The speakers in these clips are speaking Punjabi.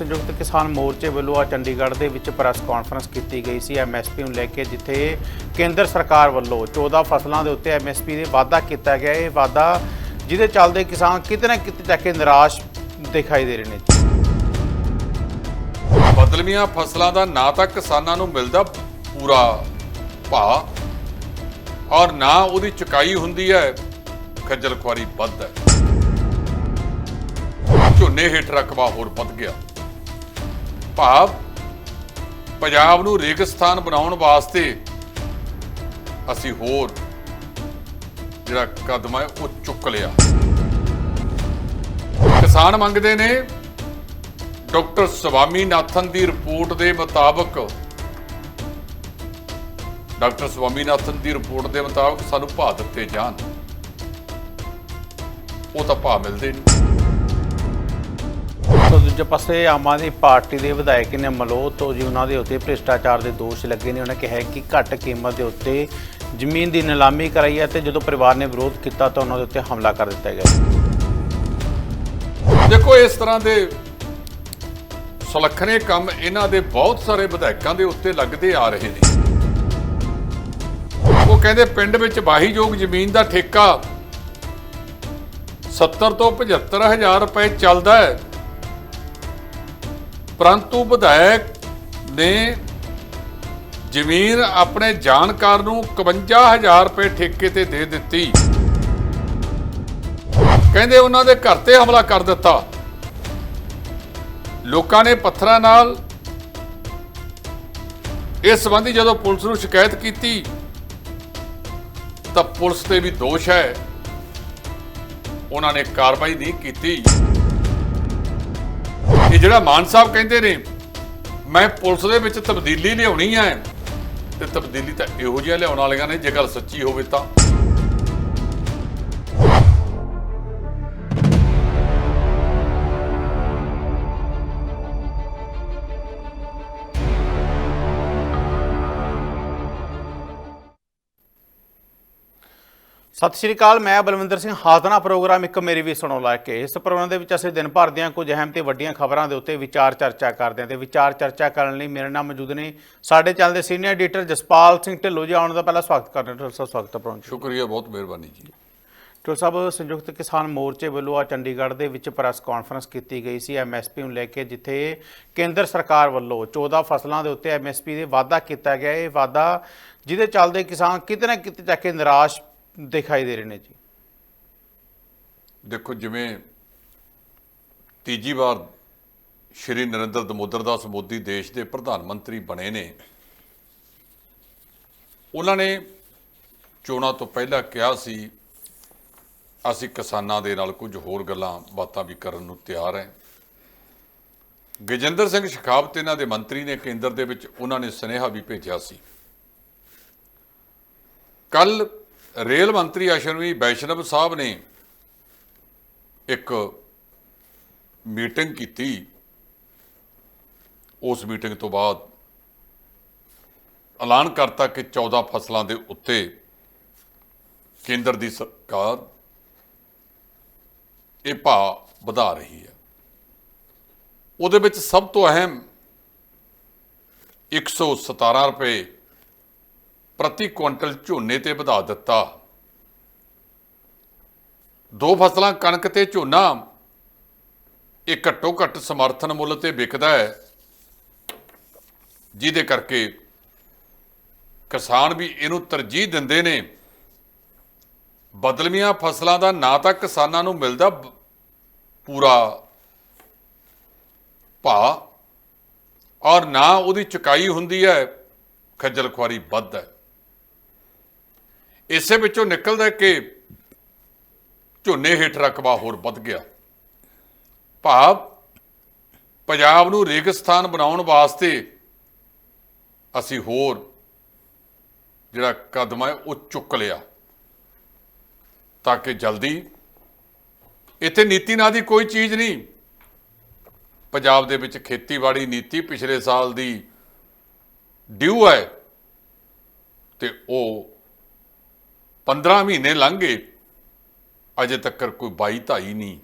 ਸੰਯੁਕਤ ਕਿਸਾਨ ਮੋਰਚੇ ਵੱਲੋਂ ਆ ਚੰਡੀਗੜ੍ਹ ਦੇ ਵਿੱਚ ਪ੍ਰੈਸ ਕਾਨਫਰੰਸ ਕੀਤੀ ਗਈ ਸੀ ਐਮਐਸਪੀ ਨੂੰ ਲੈ ਕੇ, ਜਿੱਥੇ ਕੇਂਦਰ ਸਰਕਾਰ ਵੱਲੋਂ 14 ਫਸਲਾਂ ਦੇ ਉੱਤੇ ਐਮਐਸਪੀ ਦੇ ਵਾਅਦਾ ਕੀਤਾ ਗਿਆ। ਇਹ ਵਾਅਦਾ ਜਿਹਦੇ ਚੱਲਦੇ ਕਿਸਾਨ ਕਿਤੇ ਨਾ ਕਿਤੇ ਜਾ ਕੇ ਨਿਰਾਸ਼ ਦਿਖਾਈ ਦੇ ਰਹੇ ਨੇ। ਬਦਲਵੀਆਂ ਫਸਲਾਂ ਦਾ ਨਾ ਤਾਂ ਕਿਸਾਨਾਂ ਨੂੰ ਮਿਲਦਾ ਪੂਰਾ ਭਾਅ ਔਰ ਨਾ ਉਹਦੀ ਚੁਕਾਈ ਹੁੰਦੀ ਹੈ, ਖੱਜਲ ਖੁਆਰੀ ਵੱਧ ਹੈ। ਝੋਨੇ ਹੇਠ ਰਕਬਾ ਹੋਰ ਵੱਧ ਗਿਆ। ਭਾਵ ਪੰਜਾਬ ਨੂੰ ਰੇਗਿਸਤਾਨ ਬਣਾਉਣ ਵਾਸਤੇ ਅਸੀਂ ਹੋਰ ਜਿਹੜਾ ਕਦਮ ਹੈ ਉਹ ਚੁੱਕ ਲਿਆ। ਕਿਸਾਨ ਮੰਗਦੇ ਨੇ ਡਾਕਟਰ ਸਵਾਮੀਨਾਥਨ ਦੀ ਰਿਪੋਰਟ ਦੇ ਮੁਤਾਬਕ, ਡਾਕਟਰ ਸਵਾਮੀਨਾਥਨ ਦੀ ਰਿਪੋਰਟ ਦੇ ਮੁਤਾਬਕ ਸਾਨੂੰ ਭਾਅ ਦਿੱਤੇ ਜਾਣ। ਉਹ ਤਾਂ ਭਾਅ ਮਿਲਦੇ ਨਹੀਂ। ਸੋ ਦੂਜੇ ਪਾਸੇ ਆਮ ਆਦਮੀ ਪਾਰਟੀ ਦੇ ਵਿਧਾਇਕ ਨੇ ਮਲੋਹ ਤੋਂ ਜੀ, ਉਹਨਾਂ ਦੇ ਉੱਤੇ ਭ੍ਰਿਸ਼ਟਾਚਾਰ ਦੇ ਦੋਸ਼ ਲੱਗੇ ਨੇ। ਉਹਨਾਂ ਕਿਹਾ ਕਿ ਘੱਟ ਕੀਮਤ ਦੇ ਉੱਤੇ ਜ਼ਮੀਨ ਦੀ ਨਿਲਾਮੀ ਕਰਾਈ ਹੈ ਤੇ ਜਦੋਂ ਪਰਿਵਾਰ ਨੇ ਵਿਰੋਧ ਕੀਤਾ ਤਾਂ ਉਹਨਾਂ ਦੇ ਉੱਤੇ ਹਮਲਾ ਕਰ ਦਿੱਤਾ ਗਿਆ। ਦੇਖੋ, ਇਸ ਤਰ੍ਹਾਂ ਦੇ ਸੁਲੱਖਣੇ ਕੰਮ ਇਹਨਾਂ ਦੇ ਬਹੁਤ ਸਾਰੇ ਵਿਧਾਇਕਾਂ ਦੇ ਉੱਤੇ ਲੱਗਦੇ ਆ ਰਹੇ ਨੇ। ਉਹ ਕਹਿੰਦੇ, ਪਿੰਡ ਵਿੱਚ ਵਾਹੀਯੋਗ ਜ਼ਮੀਨ ਦਾ ਠੇਕਾ 70 ਤੋਂ 75 ਹਜ਼ਾਰ ਰੁਪਏ ਚੱਲਦਾ ਹੈ। ਪਰੰਤੂ ਵਿਧਾਇਕ ਨੇ ਜ਼ਮੀਨ ਆਪਣੇ ਜਾਣਕਾਰ ਨੂੰ 51000 ਰੁਪਏ ਠੇਕੇ ਤੇ ਦੇ ਦਿੱਤੀ। ਕਹਿੰਦੇ ਉਹਨਾਂ ਦੇ ਘਰ ਤੇ ਹਮਲਾ ਕਰ ਦਿੱਤਾ। ਲੋਕਾਂ ਨੇ ਪੱਥਰਾਂ ਨਾਲ ਇਸ ਸੰਬੰਧੀ ਜਦੋਂ ਪੁਲਿਸ ਨੂੰ ਸ਼ਿਕਾਇਤ ਕੀਤੀ, ਤਾਂ ਪੁਲਿਸ ਤੇ ਵੀ ਦੋਸ਼ ਹੈ। ਉਹਨਾਂ ਨੇ ਕਾਰਵਾਈ ਨਹੀਂ ਕੀਤੀ। ਇਹ ਜਿਹੜਾ ਮਾਨ ਸਾਹਿਬ ਕਹਿੰਦੇ ਨੇ, ਮੈਂ ਪੁਲਿਸ ਦੇ ਵਿੱਚ ਤਬਦੀਲੀ ਲਿਆਉਣੀ ਹੈ ਤੇ ਤਬਦੀਲੀ ਤਾਂ ਇਹੋ ਜਿਹਾ ਲਿਆਉਣ ਵਾਲੀਆਂ ਨੇ, ਜੇ ਗੱਲ ਸੱਚੀ ਹੋਵੇ ਤਾਂ। ਸਤਿ ਸ਼੍ਰੀ ਅਕਾਲ ਮੈਂ ਬਲਵਿੰਦਰ ਸਿੰਘ ਹਾਜ਼ਨਾ ਪ੍ਰੋਗਰਾਮ ਇੱਕ ਮੇਰੀ ਵੀ ਸੁਣੋ ਲੈ ਕੇ। ਇਸ ਪ੍ਰੋਗਰਾਮ ਦੇ ਵਿੱਚ ਅਸੀਂ ਦਿਨ ਭਰ ਦੀਆਂ ਕੁਝ ਅਹਿਮ ਤੇ ਵੱਡੀਆਂ ਖਬਰਾਂ ਦੇ ਉੱਤੇ ਵਿਚਾਰ ਚਰਚਾ ਕਰਦੇ ਹਾਂ ਤੇ ਵਿਚਾਰ ਚਰਚਾ ਕਰਨ ਲਈ ਮੇਰੇ ਨਾਲ ਮੌਜੂਦ ਨੇ ਸਾਡੇ ਚੈਨਲ ਦੇ ਸੀਨੀਅਰ ਐਡੀਟਰ ਜਸਪਾਲ ਸਿੰਘ ਢਿੱਲੋਂ ਜੀ। ਆਉਣ ਦਾ ਪਹਿਲਾਂ ਸਵਾਗਤ ਕਰਦੇ ਹਾਂ। ਢਿੱਲੋਂ ਸਾਹਿਬ ਸਵਾਗਤ ਹੈ ਪ੍ਰੋਗਰਾਮ ਸ਼ੁਕਰੀਆ ਬਹੁਤ ਮਿਹਰਬਾਨੀ ਜੀ। ਢਿੱਲੋਂ ਸਾਹਿਬ ਸੰਯੁਕਤ ਕਿਸਾਨ ਮੋਰਚੇ ਵੱਲੋਂ ਆ ਚੰਡੀਗੜ੍ਹ ਦੇ ਵਿੱਚ ਪ੍ਰੈਸ ਕਾਨਫਰੰਸ ਕੀਤੀ ਗਈ ਸੀ ਐਮਐਸਪੀ ਨੂੰ ਲੈ ਕੇ ਜਿੱਥੇ ਕੇਂਦਰ ਸਰਕਾਰ ਵੱਲੋਂ 14 ਫਸਲਾਂ ਦੇ ਉੱਤੇ ਐਮਐਸਪੀ ਦੇ ਵਾਅਦਾ ਕੀਤਾ ਗਿਆ। ਇਹ ਵਾਅਦਾ ਜਿਹਦੇ ਚੱਲਦੇ ਕਿਸਾਨ ਕਿਤੇ ਨਾ ਕਿਤੇ ਜਾ ਕੇ ਨਿਰਾਸ਼ ਦਿਖਾਈ ਦੇ ਰਹੇ ਨੇ ਜੀ। ਦੇਖੋ, ਜਿਵੇਂ ਤੀਜੀ ਵਾਰ ਸ਼੍ਰੀ ਨਰਿੰਦਰ ਦਮੋਦਰ ਦਾਸ ਮੋਦੀ ਦੇਸ਼ ਦੇ ਪ੍ਰਧਾਨ ਮੰਤਰੀ ਬਣੇ ਨੇ, ਉਹਨਾਂ ਨੇ ਚੋਣਾਂ ਤੋਂ ਪਹਿਲਾਂ ਕਿਹਾ ਸੀ, ਅਸੀਂ ਕਿਸਾਨਾਂ ਦੇ ਨਾਲ ਕੁਝ ਹੋਰ ਗੱਲਾਂ, ਬਾਤਾਂ ਵੀ ਕਰਨ ਨੂੰ ਤਿਆਰ ਹੈ ਗਜਿੰਦਰ ਸਿੰਘ ਸ਼ਿਖਾਵਤ ਇਹਨਾਂ ਦੇ ਮੰਤਰੀ ਨੇ ਕੇਂਦਰ ਦੇ ਵਿੱਚ ਉਹਨਾਂ ਨੇ ਸੁਨੇਹਾ ਵੀ ਭੇਜਿਆ ਸੀ। ਕੱਲ ਰੇਲ ਮੰਤਰੀ ਅਸ਼ਵਨੀ ਵੈਸ਼ਨਵ ਸਾਹਿਬ ਨੇ ਇੱਕ ਮੀਟਿੰਗ ਕੀਤੀ। ਉਸ ਮੀਟਿੰਗ ਤੋਂ ਬਾਅਦ ਐਲਾਨ ਕਰਤਾ ਕਿ 14 ਫਸਲਾਂ ਦੇ ਉੱਤੇ ਕੇਂਦਰ ਦੀ ਸਰਕਾਰ ਇਹ ਭਾਅ ਵਧਾ ਰਹੀ ਹੈ। ਉਹਦੇ ਵਿੱਚ ਸਭ ਤੋਂ ਅਹਿਮ 117 ਰੁਪਏ ਪ੍ਰਤੀ ਕੁਇੰਟਲ ਝੋਨੇ ਤੇ ਵਧਾ ਦਿੱਤਾ। ਦੋ ਫਸਲਾਂ ਕਣਕ ਤੇ ਝੋਨਾ, ਇਹ ਘੱਟੋ ਘੱਟ ਸਮਰਥਨ ਮੁੱਲ ਤੇ ਵਿਕਦਾ ਹੈ। ਜਿਹਦੇ ਕਰਕੇ ਕਿਸਾਨ ਵੀ ਇਹਨੂੰ ਤਰਜੀਹ ਦਿੰਦੇ ਨੇ। ਬਦਲਵੀਆਂ ਫਸਲਾਂ ਦਾ ਨਾ ਤਾਂ ਕਿਸਾਨਾਂ ਨੂੰ ਮਿਲਦਾ ਪੂਰਾ ਭਾਅ, ਔਰ ਨਾ ਉਹਦੀ ਚੁਕਾਈ ਹੁੰਦੀ ਹੈ, ਖੱਜਲ ਖੁਆਰੀ ਵੱਧ ਹੈ। ਇਸੇ ਵਿੱਚੋਂ ਨਿਕਲਦਾ ਕਿ ਝੋਨੇ ਹੇਠ ਰਕਬਾ ਹੋਰ ਵੱਧ ਗਿਆ। ਭਾਵ ਪੰਜਾਬ ਨੂੰ ਰੇਗਿਸਤਾਨ ਬਣਾਉਣ ਵਾਸਤੇ ਅਸੀਂ ਹੋਰ ਜਿਹੜਾ ਕਦਮ ਹੈ ਉਹ ਚੁੱਕ ਲਿਆ ਤਾਂ ਕਿ ਜਲਦੀ ਇੱਥੇ ਨੀਤੀ ਨਾਂ ਦੀ ਕੋਈ ਚੀਜ਼ ਨਹੀਂ। ਪੰਜਾਬ ਦੇ ਵਿੱਚ ਖੇਤੀਬਾੜੀ ਨੀਤੀ ਪਿਛਲੇ ਸਾਲ ਦੀ ਡਿਊ ਹੈ ਤੇ ਉਹ 15 ਮਹੀਨੇ ਲੰਘ ਗਏ। ਅਜੇ ਤੱਕ ਕੋਈ ਬਾਈ ਧਾਈ ਨਹੀਂ।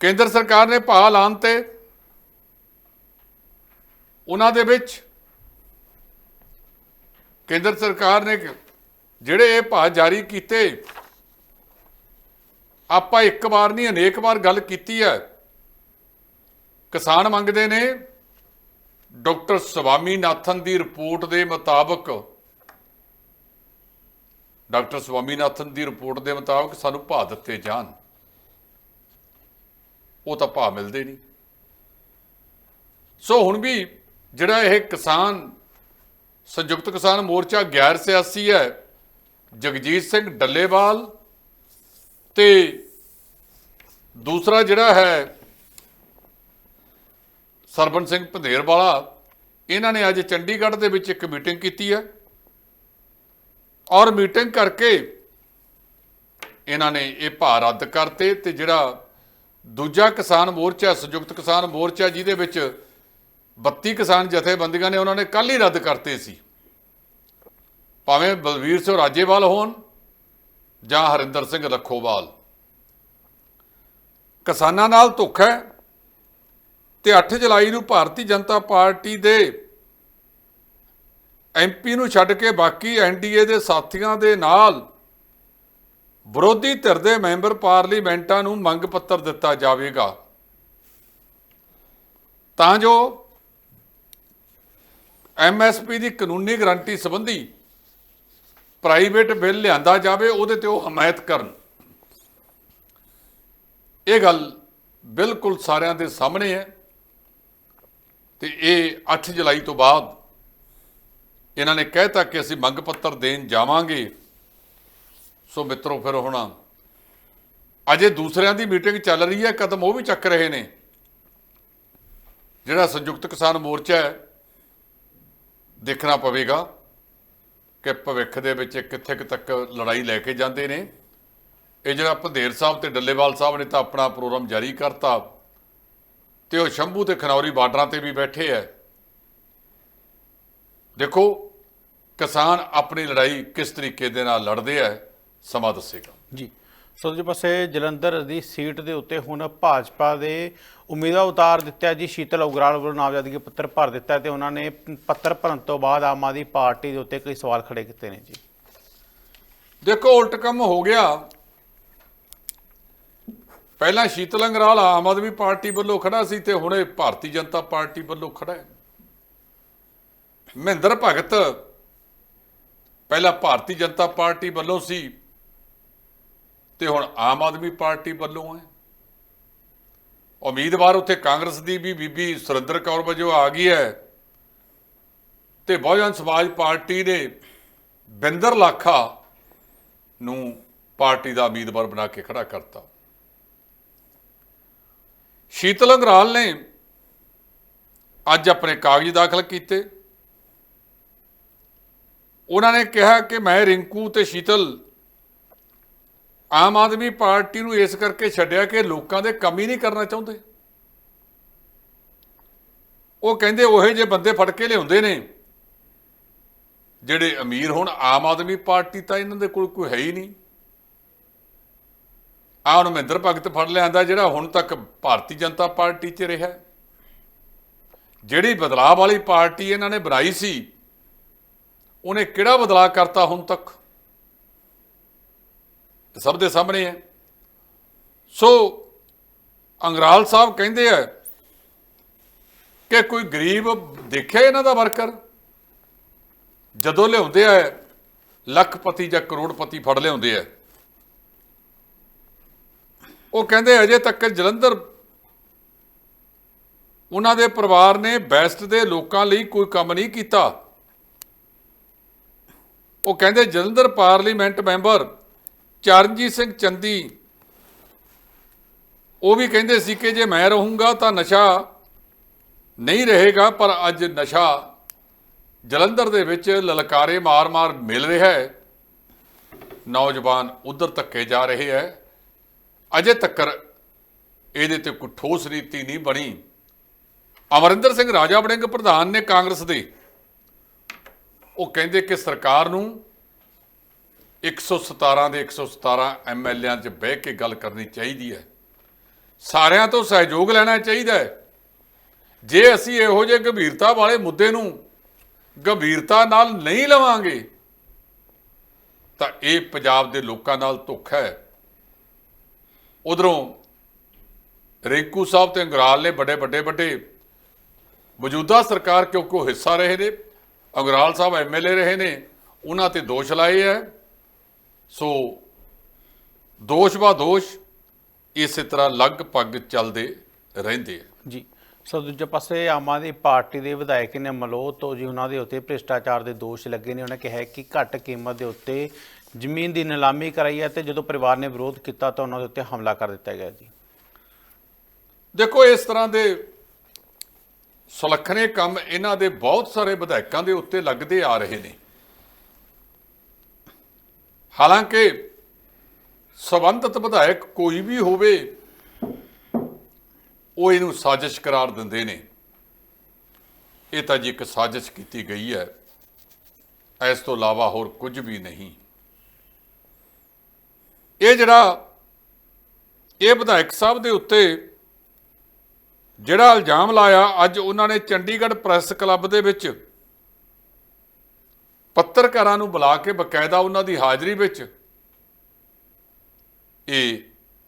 ਕੇਂਦਰ ਸਰਕਾਰ ਨੇ ਭਾਅ ਐਲਾਨ ਤੇ ਉਹਨਾਂ ਦੇ ਵਿੱਚ ਕੇਂਦਰ ਸਰਕਾਰ ਨੇ ਜਿਹੜੇ ਇਹ ਭਾਅ ਜਾਰੀ ਕੀਤੇ, ਆਪਾਂ ਇੱਕ ਵਾਰ ਨਹੀਂ, ਅਨੇਕ ਵਾਰ ਗੱਲ ਕੀਤੀ ਹੈ। ਕਿਸਾਨ ਮੰਗਦੇ ਨੇ, ਡਾਕਟਰ ਸਵਾਮੀਨਾਥਨ ਦੀ ਰਿਪੋਰਟ ਦੇ ਮੁਤਾਬਕ ਡਾਕਟਰ ਸਵਾਮੀਨਾਥਨ ਦੀ ਰਿਪੋਰਟ ਦੇ ਮੁਤਾਬਕ ਸਾਨੂੰ ਭਾਅ ਦਿੱਤੇ ਜਾਣ। ਉਹ ਤਾਂ ਭਾਅ ਮਿਲਦੇ ਨਹੀਂ। ਸੋ ਹੁਣ ਵੀ ਜਿਹੜਾ ਇਹ ਕਿਸਾਨ, ਸੰਯੁਕਤ ਕਿਸਾਨ ਮੋਰਚਾ ਗੈਰ ਸਿਆਸੀ ਹੈ, ਜਗਜੀਤ ਸਿੰਘ ਡੱਲੇਵਾਲ ਤੇ ਦੂਸਰਾ ਜਿਹੜਾ ਹੈ ਸਰਬਨ ਸਿੰਘ ਪੰਧੇਰ ਵਾਲਾ ਇਹਨਾਂ ਨੇ ਅੱਜ ਚੰਡੀਗੜ੍ਹ ਦੇ ਵਿੱਚ ਇੱਕ ਮੀਟਿੰਗ ਕੀਤੀ ਹੈ। ਔਰ ਮੀਟਿੰਗ ਕਰਕੇ ਇਹਨਾਂ ਨੇ ਇਹ ਭਾਅ ਰੱਦ ਕਰਤੇ ਤੇ ਜਿਹੜਾ ਦੂਜਾ ਕਿਸਾਨ ਮੋਰਚਾ, ਸੰਯੁਕਤ ਕਿਸਾਨ ਮੋਰਚਾ ਜਿਹਦੇ ਵਿੱਚ 32 ਕਿਸਾਨ ਜਥੇਬੰਦੀਆਂ ਨੇ, ਉਹਨਾਂ ਨੇ ਕੱਲ ਹੀ ਰੱਦ ਕਰਤੇ ਸੀ। ਭਾਵੇਂ ਬਲਵੀਰ ਸਿੰਘ ਰਾਜੇਵਾਲ ਹੋਣ ਜਾਂ ਹਰਿੰਦਰ ਸਿੰਘ ਲੱਖੋਵਾਲ ਕਿਸਾਨਾਂ ਨਾਲ ਧੋਖਾ ਹੈ ਤੇ 8 ਜੁਲਾਈ ਨੂੰ ਭਾਰਤੀ ਜਨਤਾ ਪਾਰਟੀ ਦੇ ਐਮਪੀ ਨੂੰ ਛੱਡ ਕੇ ਬਾਕੀ ਐਨਡੀਏ ਦੇ ਸਾਥੀਆਂ ਦੇ ਨਾਲ ਵਿਰੋਧੀ ਧਿਰ ਦੇ ਮੈਂਬਰ ਪਾਰਲੀਮੈਂਟਾਂ ਨੂੰ ਮੰਗ ਪੱਤਰ ਦਿੱਤਾ ਜਾਵੇਗਾ। ਤਾਂ ਜੋ ਐਮਐਸਪੀ ਦੀ ਕਾਨੂੰਨੀ ਗਰੰਟੀ ਸੰਬੰਧੀ ਪ੍ਰਾਈਵੇਟ ਬਿੱਲ ਲਿਆਂਦਾ ਜਾਵੇ, ਉਹਦੇ ਤੇ ਉਹ ਹਮਾਇਤ ਕਰਨ। ਇਹ ਗੱਲ ਬਿਲਕੁਲ ਸਾਰਿਆਂ ਦੇ ਸਾਹਮਣੇ ਹੈ ਤੇ ਇਹ 8 ਜੁਲਾਈ ਤੋਂ ਬਾਅਦ ਇਹਨਾਂ ਨੇ ਕਹਿਤਾ ਕਿ ਅਸੀਂ ਮੰਗ ਪੱਤਰ ਦੇਣ ਜਾਵਾਂਗੇ। ਸੋ ਮਿੱਤਰੋ, ਫਿਰ ਹੁਣ ਅਜੇ ਦੂਸਰਿਆਂ ਦੀ ਮੀਟਿੰਗ ਚੱਲ ਰਹੀ ਹੈ, ਕਦਮ ਉਹ ਵੀ ਚੱਕ ਰਹੇ ਨੇ। ਜਿਹੜਾ ਸੰਯੁਕਤ ਕਿਸਾਨ ਮੋਰਚਾ ਹੈ, ਦੇਖਣਾ ਪਵੇਗਾ ਕਿ ਭਵਿੱਖ ਦੇ ਵਿੱਚ ਕਿੱਥੇ ਕੁ ਤੱਕ ਲੜਾਈ ਲੈ ਕੇ ਜਾਂਦੇ ਨੇ। ਇਹ ਜਿਹੜਾ ਪੰਧੇਰ ਸਾਹਿਬ ਤੇ ਡੱਲੇਵਾਲ ਸਾਹਿਬ ਨੇ ਤਾਂ ਆਪਣਾ ਪ੍ਰੋਗਰਾਮ ਜਾਰੀ ਕਰਤਾ ਤੇ ਉਹ ਸ਼ੰਭੂ ਤੇ ਖਨੌਰੀ ਬਾਰਡਰਾਂ ਤੇ ਵੀ ਬੈਠੇ ਐ ਦੇਖੋ ਕਿਸਾਨ ਆਪਣੀ ਲੜਾਈ ਕਿਸ ਤਰੀਕੇ ਦੇ ਨਾਲ ਲੜਦੇ ਐ ਸਮਾਂ ਦੱਸੇਗਾ। ਜੀ ਸੋ ਦੂਜੇ ਪਾਸੇ ਜਲੰਧਰ ਦੀ ਸੀਟ ਦੇ ਉੱਤੇ ਹੁਣ ਭਾਜਪਾ ਦੇ ਉਮੀਦਵਾਰ ਉਤਾਰ ਦਿੱਤਾ ਜੀ ਸ਼ੀਤਲ ਉਗਰਾਲ ਵੱਲੋਂ ਨਾਮਜ਼ਦਗੀ ਪੱਤਰ ਭਰ ਦਿੱਤਾ ਤੇ ਉਹਨਾਂ ਨੇ ਪੱਤਰ ਭਰਨ ਤੋਂ ਬਾਅਦ ਆਮ ਆਦਮੀ ਪਾਰਟੀ ਦੇ ਉੱਤੇ ਕਈ ਸਵਾਲ ਖੜੇ ਕੀਤੇ ਨੇ ਜੀ। ਦੇਖੋ ਉਲਟ ਕੰਮ ਹੋ ਗਿਆ। ਪਹਿਲਾਂ ਸ਼ੀਤਲ ਅੰਗਰਾਲ ਆਮ ਆਦਮੀ ਪਾਰਟੀ ਵੱਲੋਂ ਖੜਾ ਸੀ ਤੇ ਹੁਣ ਇਹ ਭਾਰਤੀ ਜਨਤਾ ਪਾਰਟੀ ਵੱਲੋਂ ਖੜਾ ਹੈ। ਮਹਿੰਦਰ ਭਗਤ ਪਹਿਲਾਂ ਭਾਰਤੀ ਜਨਤਾ ਪਾਰਟੀ ਵੱਲੋਂ ਸੀ ਤੇ ਹੁਣ ਆਮ ਆਦਮੀ ਪਾਰਟੀ ਵੱਲੋਂ ਹੈ। ਉਮੀਦਵਾਰ ਉੱਥੇ ਕਾਂਗਰਸ ਦੀ ਵੀ ਬੀਬੀ ਸੁਰਿੰਦਰ ਕੌਰ ਵਜੋਂ ਆ ਗਈ ਹੈ ਤੇ ਬਹੁਜਨ ਸਮਾਜ ਪਾਰਟੀ ਨੇ ਬਿੰਦਰ ਲਾਖਾ ਨੂੰ ਪਾਰਟੀ ਦਾ ਉਮੀਦਵਾਰ ਬਣਾ ਕੇ ਖੜਾ ਕਰਤਾ। ਸ਼ੀਤਲ ਅੰਗਰਾਲ ਨੇ ਅੱਜ ਆਪਣੇ ਕਾਗਜ਼ ਦਾਖਲ ਕੀਤੇ। ਉਹਨਾਂ ਨੇ ਕਿਹਾ ਕਿ ਮੈਂ ਰਿੰਕੂ ਤੇ ਸ਼ੀਤਲ ਆਮ ਆਦਮੀ ਪਾਰਟੀ ਨੂੰ ਇਸ ਕਰਕੇ ਛੱਡਿਆ ਕਿ ਲੋਕਾਂ ਦੇ ਕੰਮ ਹੀ ਨਹੀਂ ਕਰਨਾ ਚਾਹੁੰਦੇ। ਉਹ ਕਹਿੰਦੇ ਉਹੇ ਜੇ ਬੰਦੇ ਫੜ ਕੇ ਲਿਆਉਂਦੇ ਨੇ, ਜਿਹੜੇ ਅਮੀਰ ਹੋਣ, ਆਮ ਆਦਮੀ ਪਾਰਟੀ ਤਾਂ ਇਹਨਾਂ ਦੇ ਕੋਲ ਕੋਈ ਹੈ ਹੀ ਨਹੀਂ। ਆਹ ਹੁਣ ਮਹਿੰਦਰ ਭਗਤ ਫੜ ਲਿਆਂਦਾ ਜਿਹੜਾ ਹੁਣ ਤੱਕ ਭਾਰਤੀ ਜਨਤਾ ਪਾਰਟੀ 'ਚ ਰਿਹਾ। ਜਿਹੜੀ ਬਦਲਾਅ ਵਾਲੀ ਪਾਰਟੀ ਇਹਨਾਂ ਨੇ ਬਣਾਈ ਸੀ ਉਹਨੇ ਕਿਹੜਾ ਬਦਲਾਅ ਕਰਤਾ ਹੁਣ ਤੱਕ? ਸਭ ਦੇ ਸਾਹਮਣੇ ਹੈ। ਸੋ ਅੰਗਰਾਲ ਸਾਹਿਬ ਕਹਿੰਦੇ ਆ ਕਿ ਕੋਈ ਗਰੀਬ ਦੇਖਿਆ ਇਹਨਾਂ ਦਾ ਵਰਕਰ? ਜਦੋਂ ਲਿਆਉਂਦੇ ਆ, ਲੱਖਪਤੀ ਜਾਂ ਕਰੋੜਪਤੀ ਫੜ ਲਿਆਉਂਦੇ ਆ। ਉਹ ਕਹਿੰਦੇ ਅਜੇ ਤੱਕ ਜਲੰਧਰ ਉਹਨਾਂ ਦੇ ਪਰਿਵਾਰ ਨੇ ਬੈਸਟ ਦੇ ਲੋਕਾਂ ਲਈ ਕੋਈ ਕੰਮ ਨਹੀਂ ਕੀਤਾ। ਉਹ ਕਹਿੰਦੇ, ਜਲੰਧਰ ਪਾਰਲੀਮੈਂਟ ਮੈਂਬਰ ਚਰਨਜੀਤ ਸਿੰਘ ਚੰਦੀ, ਉਹ ਵੀ ਕਹਿੰਦੇ ਸੀ ਕਿ ਜੇ ਮੈਂ ਰਹੂੰਗਾ ਤਾਂ ਨਸ਼ਾ ਨਹੀਂ ਰਹੇਗਾ, ਪਰ ਅੱਜ ਨਸ਼ਾ ਜਲੰਧਰ ਦੇ ਵਿੱਚ ਲਲਕਾਰੇ ਮਾਰ-ਮਾਰ ਮਿਲ ਰਿਹਾ ਹੈ। ਨੌਜਵਾਨ ਉਧਰ ਧੱਕੇ ਜਾ ਰਹੇ ਹੈ। ਅਜੇ ਤੱਕ ਇਹਦੇ ਤੇ ਕੋਈ ਠੋਸ ਨੀਤੀ ਨਹੀਂ ਬਣੀ। ਅਮਰਿੰਦਰ ਸਿੰਘ ਰਾਜਾ ਬੜਿੰਗ ਪ੍ਰਧਾਨ ਨੇ ਕਾਂਗਰਸ ਦੇ ਉਹ ਕਹਿੰਦੇ ਕਿ ਸਰਕਾਰ ਨੂੰ 117 ਦੇ 117 ਐਮਐਲਏਆਂ 'ਚ ਬਹਿ ਕੇ ਗੱਲ ਕਰਨੀ ਚਾਹੀਦੀ ਹੈ। ਸਾਰਿਆਂ ਤੋਂ ਸਹਿਯੋਗ ਲੈਣਾ ਚਾਹੀਦਾ ਹੈ। ਜੇ ਅਸੀਂ ਇਹੋ ਜਿਹੇ ਗੰਭੀਰਤਾ ਵਾਲੇ ਮੁੱਦੇ ਨੂੰ ਗੰਭੀਰਤਾ ਨਾਲ ਨਹੀਂ ਲਵਾਂਗੇ, ਤਾਂ ਇਹ ਪੰਜਾਬ ਦੇ ਲੋਕਾਂ ਨਾਲ ਧੋਖਾ ਹੈ। ਉਧਰੋਂ ਰਿੰਕੂ ਸਾਹਿਬ ਤੇ ਅੰਗਰਾਲ ਨੇ ਵੱਡੇ ਵੱਡੇ ਵੱਡੇ ਮੌਜੂਦਾ ਸਰਕਾਰ ਕਿਉਂਕਿ ਉਹ ਹਿੱਸਾ ਰਹੇ ਨੇ ਅੰਗਰਾਲ ਸਾਹਿਬ ਐਮਐਲਏ ਰਹੇ ਨੇ ਉਹਨਾਂ ਤੇ ਦੋਸ਼ ਲਾਏ ਹੈ। ਸੋ ਦੋਸ਼ ਬਾ ਦੋਸ਼ ਇਸੇ ਤਰ੍ਹਾਂ ਲਗਭਗ ਚੱਲਦੇ ਰਹਿੰਦੇ ਆ। ਜੀ ਸੋ ਦੂਜੇ ਪਾਸੇ ਆਮ ਆਦਮੀ ਪਾਰਟੀ ਦੇ ਵਿਧਾਇਕ ਨੇ ਮਲੋਹ ਤੋਂ ਜੀ ਉਹਨਾਂ ਦੇ ਉੱਤੇ ਭ੍ਰਿਸ਼ਟਾਚਾਰ ਦੇ ਦੋਸ਼ ਲੱਗੇ ਨੇ। ਉਹਨਾਂ ਕਿਹਾ ਕਿ ਘੱਟ ਕੀਮਤ ਦੇ ਉੱਤੇ ਜ਼ਮੀਨ ਦੀ ਨਿਲਾਮੀ ਕਰਾਈ ਹੈ ਤੇ ਜਦੋਂ ਪਰਿਵਾਰ ਨੇ ਵਿਰੋਧ ਕੀਤਾ ਤਾਂ ਉਹਨਾਂ ਦੇ ਉੱਤੇ ਹਮਲਾ ਕਰ ਦਿੱਤਾ ਗਿਆ ਜੀ। ਦੇਖੋ ਇਸ ਤਰ੍ਹਾਂ ਦੇ ਸੁਲੱਖਣੇ ਕੰਮ ਇਹਨਾਂ ਦੇ ਬਹੁਤ ਸਾਰੇ ਵਿਧਾਇਕਾਂ ਦੇ ਉੱਤੇ ਲੱਗਦੇ ਆ ਰਹੇ ਨੇ। ਹਾਲਾਂਕਿ ਸਬੰਧਤ ਵਿਧਾਇਕ ਕੋਈ ਵੀ ਹੋਵੇ, ਉਹ ਇਹਨੂੰ ਸਾਜ਼ਿਸ਼ ਕਰਾਰ ਦਿੰਦੇ ਨੇ। ਇਹ ਤਾਂ ਜੀ ਇੱਕ ਸਾਜ਼ਿਸ਼ ਕੀਤੀ ਗਈ ਹੈ। ਇਸ ਤੋਂ ਇਲਾਵਾ ਹੋਰ ਕੁਝ ਵੀ ਨਹੀਂ। ਇਹ ਜਿਹੜਾ ਇਹ ਵਿਧਾਇਕ ਸਾਹਿਬ ਦੇ ਉੱਤੇ ਜਿਹੜਾ ਇਲਜ਼ਾਮ ਲਾਇਆ, ਅੱਜ ਉਹਨਾਂ ਨੇ ਚੰਡੀਗੜ੍ਹ ਪ੍ਰੈਸ ਕਲੱਬ ਦੇ ਵਿੱਚ ਪੱਤਰਕਾਰਾਂ ਨੂੰ ਬੁਲਾ ਕੇ ਬਕਾਇਦਾ ਉਹਨਾਂ ਦੀ ਹਾਜ਼ਰੀ ਵਿੱਚ ਇਹ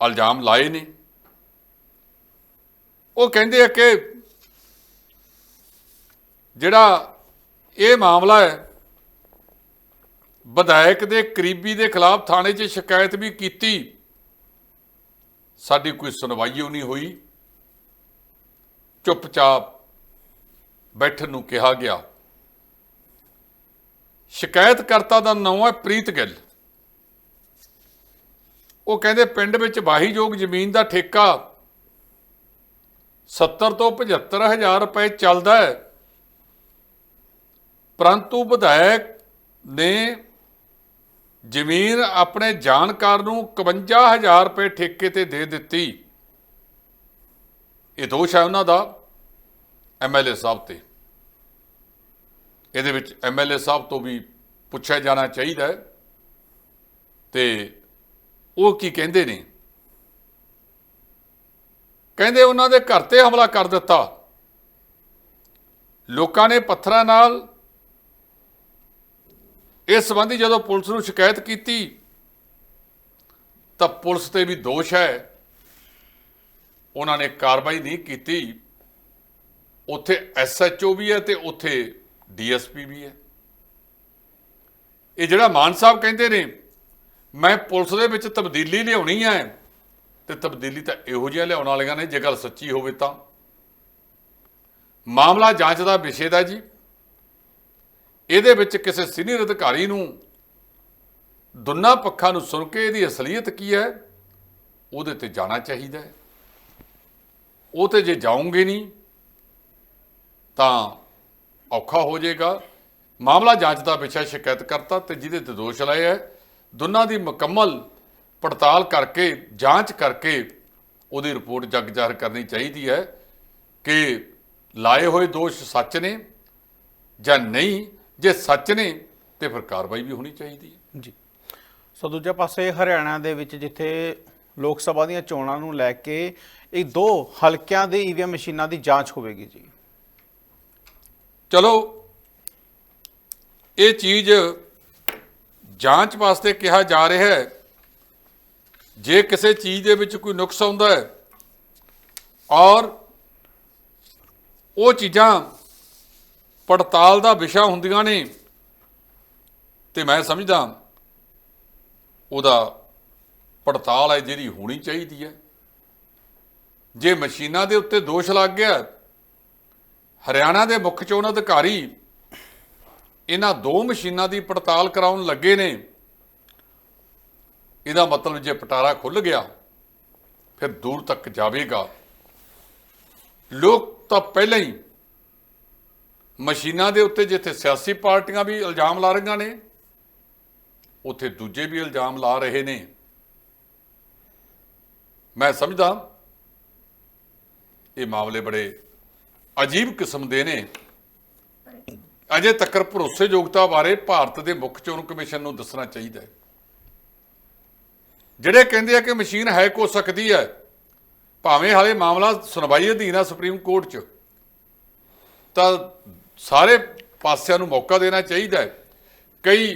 ਇਲਜ਼ਾਮ ਲਾਏ ਨੇ। ਉਹ ਕਹਿੰਦੇ ਆ ਕਿ ਜਿਹੜਾ ਇਹ ਮਾਮਲਾ ਹੈ, ਵਿਧਾਇਕ ਦੇ ਕਰੀਬੀ ਦੇ ਖਿਲਾਫ ਥਾਣੇ 'ਚ ਸ਼ਿਕਾਇਤ ਵੀ ਕੀਤੀ। ਸਾਡੀ ਕੋਈ ਸੁਣਵਾਈ ਓ ਨਹੀਂ ਹੋਈ। ਚੁੱਪਚਾਪ ਬੈਠਣ ਨੂੰ ਕਿਹਾ ਗਿਆ। ਸ਼ਿਕਾਇਤਕਰਤਾ ਦਾ ਨਾਮ ਹੈ ਪ੍ਰੀਤ ਗਿੱਲ। ਉਹ ਕਹਿੰਦੇ ਪਿੰਡ ਵਿੱਚ ਵਾਹੀਯੋਗ ਜ਼ਮੀਨ ਦਾ ਠੇਕਾ 70 ਤੋਂ 75 ਹਜ਼ਾਰ ਰੁਪਏ ਚੱਲਦਾ ਹੈ। ਪਰੰਤੂ ਵਿਧਾਇਕ ਨੇ ਜ਼ਮੀਨ ਆਪਣੇ ਜਾਣਕਾਰ ਨੂੰ 51000 ਰੁਪਏ ਠੇਕੇ ਤੇ ਦੇ ਦਿੱਤੀ। ਇਹ ਦੋਸ਼ ਹੈ ਉਹਨਾਂ ਦਾ। ਐਮਐਲਏ ਸਾਹਿਬ ਤੇ। ਇਹਦੇ ਵਿੱਚ ਐਮਐਲਏ ਸਾਹਿਬ ਤੋਂ ਵੀ ਪੁੱਛਿਆ ਜਾਣਾ ਚਾਹੀਦਾ ਹੈ। ਤੇ ਉਹ ਕੀ ਕਹਿੰਦੇ ਨੇ? ਕਹਿੰਦੇ ਉਹਨਾਂ ਦੇ ਘਰ ਤੇ ਹਮਲਾ ਕਰ ਦਿੱਤਾ। ਲੋਕਾਂ ਨੇ ਪੱਥਰਾਂ ਨਾਲ ਇਸ ਸੰਬੰਧੀ ਜਦੋਂ ਪੁਲਿਸ ਨੂੰ ਸ਼ਿਕਾਇਤ ਕੀਤੀ, ਤਾਂ ਪੁਲਿਸ ਤੇ ਵੀ ਦੋਸ਼ ਹੈ। ਉਹਨਾਂ ਨੇ ਕਾਰਵਾਈ ਨਹੀਂ ਕੀਤੀ। ਉੱਥੇ ਐਸਐਚਓ ਵੀ ਹੈ ਤੇ ਉੱਥੇ ਡੀਐਸਪੀ ਵੀ ਹੈ। ਇਹ ਜਿਹੜਾ ਮਾਨ ਸਾਹਿਬ ਕਹਿੰਦੇ ਨੇ, ਮੈਂ ਪੁਲਿਸ ਦੇ ਵਿੱਚ ਤਬਦੀਲੀ ਲਿਆਉਣੀ ਹੈ ਤੇ ਤਬਦੀਲੀ ਤਾਂ ਇਹੋ ਜਿਹਾ ਲਿਆਉਣ ਵਾਲੀਆਂ ਨੇ, ਜੇ ਗੱਲ ਸੱਚੀ ਹੋਵੇ ਤਾਂ। ਮਾਮਲਾ ਜਾਂਚ ਦਾ ਵਿਸ਼ੇ ਦਾ ਜੀ। ਇਹਦੇ ਵਿੱਚ ਕਿਸੇ ਸੀਨੀਅਰ ਅਧਿਕਾਰੀ ਨੂੰ ਦੋਨਾਂ ਪੱਖਾਂ ਨੂੰ ਸੁਣ ਕੇ ਇਹਦੀ ਅਸਲੀਅਤ ਕੀ ਹੈ, ਉਹਦੇ ਤੇ ਜਾਣਾ ਚਾਹੀਦਾ ਹੈ। ਉਹ ਤੇ ਜੇ ਜਾਉਂਗੇ ਨਹੀਂ ਤਾਂ ਔਖਾ ਹੋ ਜਾਏਗਾ। ਮਾਮਲਾ ਜਾਂਚ ਦਾ ਵਿਸ਼ਾ ਸ਼ਿਕਾਇਤ ਕਰਤਾ ਤੇ ਜਿਹਦੇ ਤੇ ਦੋਸ਼ ਲਾਏ ਹੈ। ਦੋਨਾਂ ਦੀ ਮੁਕੰਮਲ ਪੜਤਾਲ ਕਰਕੇ, ਜਾਂਚ ਕਰਕੇ ਉਹਦੀ ਰਿਪੋਰਟ ਜੱਗ ਜ਼ਾਹਰ ਕਰਨੀ ਚਾਹੀਦੀ ਹੈ ਕਿ ਲਾਏ ਹੋਏ ਦੋਸ਼ ਸੱਚ ਨੇ ਜਾਂ ਨਹੀਂ। ਜੇ ਸੱਚ ਨੇ, ਤੇ ਫਿਰ ਕਾਰਵਾਈ ਵੀ ਹੋਣੀ ਚਾਹੀਦੀ ਹੈ। ਜੀ। ਸੋ ਦੂਜੇ ਪਾਸੇ ਹਰਿਆਣਾ ਦੇ ਵਿੱਚ ਜਿੱਥੇ ਲੋਕ ਸਭਾ ਦੀਆਂ ਚੋਣਾਂ ਨੂੰ ਲੈ ਕੇ ਇਹ ਦੋ ਹਲਕਿਆਂ ਦੇ ਈਵੀਐਮ ਮਸ਼ੀਨਾਂ ਦੀ ਜਾਂਚ ਹੋਵੇਗੀ ਜੀ। ਚਲੋ, ਇਹ ਚੀਜ਼ ਜਾਂਚ ਵਾਸਤੇ ਕਿਹਾ ਜਾ ਰਿਹਾ ਹੈ। ਜੇ ਕਿਸੇ ਚੀਜ਼ ਦੇ ਵਿੱਚ ਕੋਈ ਨੁਕਸ ਆਉਂਦਾ ਹੈ ਔਰ ਉਹ ਚੀਜ਼ਾਂ ਪੜਤਾਲ ਦਾ ਵਿਸ਼ਾ ਹੁੰਦੀਆਂ ਨੇ, ਤੇ ਮੈਂ ਸਮਝਦਾ ਉਹਦਾ ਪੜਤਾਲ ਹੈ ਜਿਹੜੀ ਹੋਣੀ ਚਾਹੀਦੀ ਹੈ। ਜੇ ਮਸ਼ੀਨਾਂ ਦੇ ਉੱਤੇ ਦੋਸ਼ ਲੱਗ ਗਿਆ ਹਰਿਆਣਾ ਦੇ ਮੁੱਖ ਚੋਣ ਅਧਿਕਾਰੀ ਇਹਨਾਂ ਦੋ ਮਸ਼ੀਨਾਂ ਦੀ ਪੜਤਾਲ ਕਰਾਉਣ ਲੱਗੇ ਨੇ। ਇਹਦਾ ਮਤਲਬ ਜੇ ਪਟਾਰਾ ਖੁੱਲ ਗਿਆ, ਫਿਰ ਦੂਰ ਤੱਕ ਜਾਵੇਗਾ। ਲੋਕ ਤਾਂ ਪਹਿਲਾਂ ਹੀ ਮਸ਼ੀਨਾਂ ਦੇ ਉੱਤੇ ਜਿੱਥੇ ਸਿਆਸੀ ਪਾਰਟੀਆਂ ਵੀ ਇਲਜ਼ਾਮ ਲਾ ਰਹੀਆਂ ਨੇ, ਉੱਥੇ ਦੂਜੇ ਵੀ ਇਲਜ਼ਾਮ ਲਾ ਰਹੇ ਨੇ। ਮੈਂ ਸਮਝਦਾ ਇਹ ਮਾਮਲੇ ਬੜੇ ਅਜੀਬ ਕਿਸਮ ਦੇ ਨੇ। ਅਜੇ ਤੱਕ ਭਰੋਸੇਯੋਗਤਾ ਬਾਰੇ ਭਾਰਤ ਦੇ ਮੁੱਖ ਚੋਣ ਕਮਿਸ਼ਨ ਨੂੰ ਦੱਸਣਾ ਚਾਹੀਦਾ ਹੈ। ਜਿਹੜੇ ਕਹਿੰਦੇ ਆ ਕਿ ਮਸ਼ੀਨ ਹੈਕ ਹੋ ਸਕਦੀ ਹੈ, ਭਾਵੇਂ ਹਾਲੇ ਮਾਮਲਾ ਸੁਣਵਾਈ ਅਧੀਨ ਆ ਸੁਪਰੀਮ ਕੋਰਟ 'ਚ, ਤਾਂ ਸਾਰੇ ਪਾਸਿਆਂ ਨੂੰ ਮੌਕਾ ਦੇਣਾ ਚਾਹੀਦਾ ਹੈ। ਕਈ